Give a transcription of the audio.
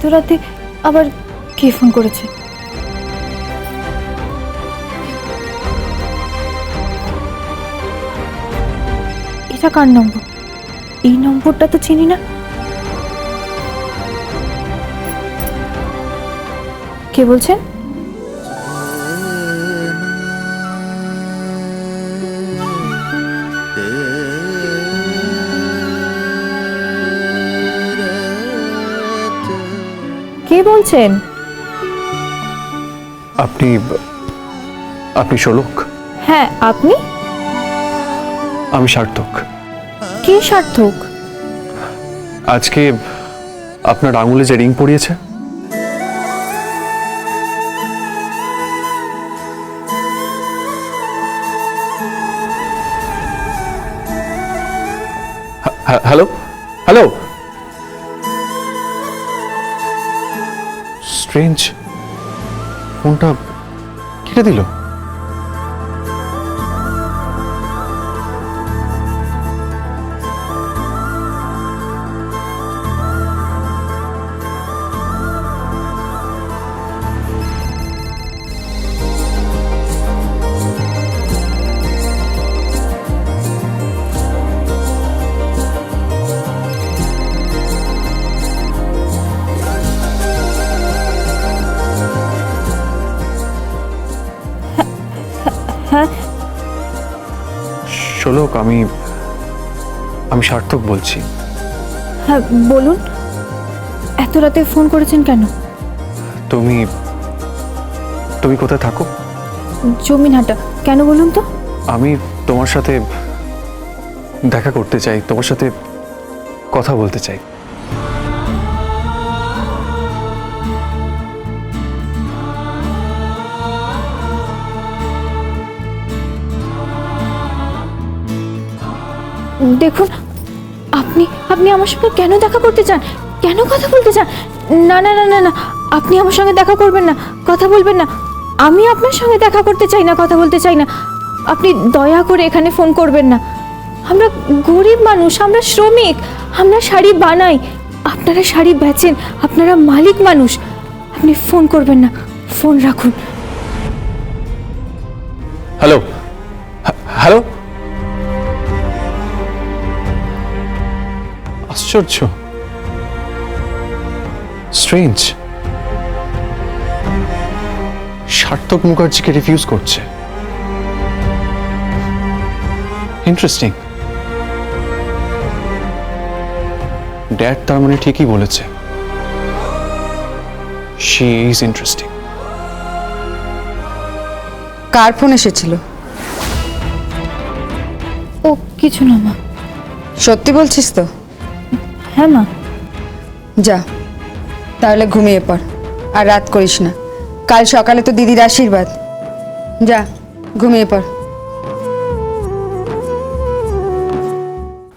এত রাতে আবার কে ফোন করেছে? এটা কার নম্বর? এই নম্বরটা তো চিনি না। কে বলছেন? কে বলছেন? আপনি আপনি শোলক? হ্যাঁ আপনি? আমি সার্থক। কে সার্থক? আজকে আপনার আঙুলে যে রিং পরিয়েছে হ্যাঁ, হ্যাঁ, হ্যালো? হ্যালো? স্ট্রেঞ্জ ফোনটা কেটে দিল? হ্যাঁ? শোলক আমি আমি সার্থক বলছি। হ্যাঁ বলুন। এত রাতে ফোন করেছেন কেন? তুমি তুমি কোথায় থাকো? জমিনহাটা। কেন বলুন তো? আমি তোমার সাথে দেখা করতে চাই তোমার সাথে কথা বলতে চাই। দেখুন, আপনি আপনি আমার সঙ্গে কেন দেখা করতে চান? কেন কথা বলতে চান? না না না না না, আপনি আমার সঙ্গে দেখা করবেন না, কথা বলবেন না। আমি আপনার সঙ্গে দেখা করতে চাই না, কথা বলতে চাই না। আপনি দয়া করে এখানে ফোন করবেন না। আমরা গরিব মানুষ, আমরা শ্রমিক, আমরা শাড়ি বানাই। আপনারা শাড়ি বেচেন, আপনারা মালিক মানুষ। আপনি ফোন করবেন না, ফোন রাখুন। Hello hello? আশ্চর্য। স্ট্রেঞ্জ সার্থক মুখার্জিকে রিফিউজ করছে। ইন্টারেস্টিং ড্যাড তার মানে ঠিকই বলেছে। শি ইজ ইন্টারেস্টিং কার ফোন এসেছিল? ও কিছু না মা। সত্যি বলছিস তো? হ্যাঁ মা। যা, তাহলে ঘুমিয়ে পড়, আর রাত করিস না। কাল সকালে তো দিদির আশীর্বাদ। যা, ঘুমিয়ে পড়।